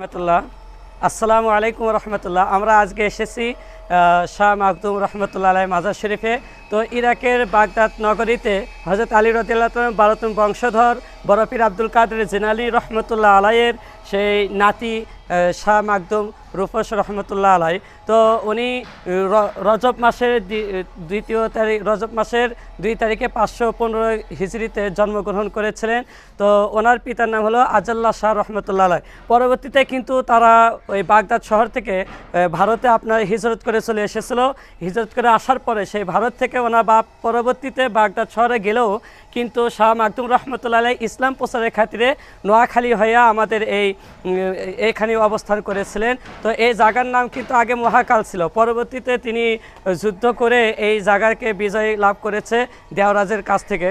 রহমতুল্লাহ। আসসালামু আলাইকুম রহমতুল্লাহ। আমরা আজকে এসেছি শাহ মাহদুম রহমতুল্লাহ আলাই মাজার শরীফে। তো ইরাকের বাগদাদ নগরীতে হজরত আলী রদিল্লাহ বারতম বংশধর বরফির আব্দুল কাদের জেনালি রহমতুল্লাহ আলাইয়ের সেই নাতি শাহ মাকদুম রুফস রহমতুল্লাহ আলাই। তো উনি রজব মাসের দ্বিতীয় তারিখ, রজব মাসের দুই তারিখে পাঁচশো পনেরো হিজড়িতে জন্মগ্রহণ করেছিলেন। তো ওনার পিতার নাম হলো আজাল্লাহ শাহ রহমতুল্লাহ আলাই। পরবর্তীতে কিন্তু তারা ওই বাগদাদ শহর থেকে ভারতে আপনার হিজরত করে চলে এসেছিল। হিজরত করে আসার পরে সেই ভারত থেকে ওনার বাপ পরবর্তীতে বাগদাদ শহরে গেলেও কিন্তু শাহ মাকদুম রহমতুল্লাহ আলাই ইসলাম প্রচারের খাতিরে নোয়াখালী হইয়া আমাদের এই উম, এইখানে অবস্থান করেছিলেন। তো এই জায়গার নাম কিন্তু আগে মহাকাল ছিল। পরবর্তীতে তিনি যুদ্ধ করে এই জায়গাকে বিজয় লাভ করেছে দেওরাজের কাছ থেকে।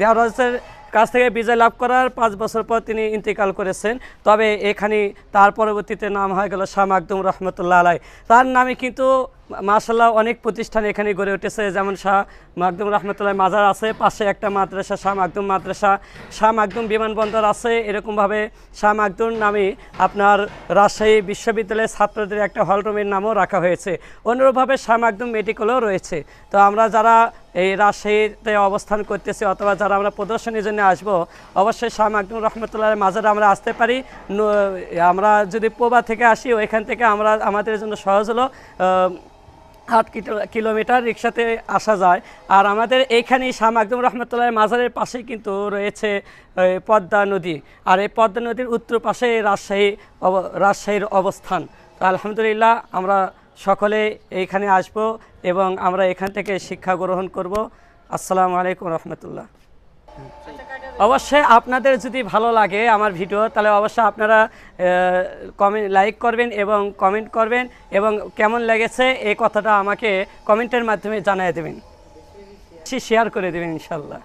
দেওরাজের কাছ থেকে বিজয় লাভ করার পাঁচ বছর পর তিনি ইন্তেকাল করেছেন। তবে এখানে তার পরবর্তীতে নাম হয়ে গেল শাহ মাকদুম রহমতুল্লাহ আলাই তার নামে কিন্তু মাসাল্লাহ অনেক প্রতিষ্ঠান এখানে গড়ে উঠেছে। যেমন শাহ মাকদুম রহমতুল্লাহ মাজার আছে, পাশে একটা মাদ্রাসা, শাহ মাকদুম মাদ্রাসা। শাহ মাকদুম বিমানবন্দর আছে, এরকমভাবে শাহ মাকদুম নামে আপনার রাজশাহী বিশ্ববিদ্যালয়ের ছাত্রদের একটা হলরুমের নামও রাখা হয়েছে। অনুরূপভাবে শাহ মাকদুম মেডিকেলও রয়েছে। তো আমরা যারা এই রাজশাহীতে অবস্থান করতেছি অথবা যারা আমরা প্রদর্শনীর জন্য আসব, অবশ্যই শাহ মাকদুম রহমতুল্লাহ মাজারে আমরা আসতে পারি। আমরা যদি পোবা থেকে আসি, ওইখান থেকে আমরা আমাদের জন্য সহজ হলো আট কিলো- কিলোমিটার রিক্সাতে আসা যায়। আর আমাদের এইখানেই শাহ মাকদুম রহমতুল্লাহ মাজারের পাশেই কিন্তু রয়েছে পদ্মা নদী। আর এই পদ্মা নদীর উত্তর পাশে রাজশাহী রাজশাহীর অবস্থান। তো আলহামদুলিল্লাহ আমরা সকলে এইখানে আসব এবং আমরা এখান থেকে শিক্ষা গ্রহণ করব। আসসালামু আলাইকুম রহমতুল্লাহ। অবশ্যই আপনাদের যদি ভালো লাগে আমার ভিডিও, তাহলে অবশ্যই আপনারা কমেন্ট লাইক করবেন এবং কমেন্ট করবেন এবং কেমন লেগেছে এই কথাটা আমাকে কমেন্টের মাধ্যমে জানিয়ে দেবেন। শেয়ার করে দেবেন, ইনশাল্লাহ।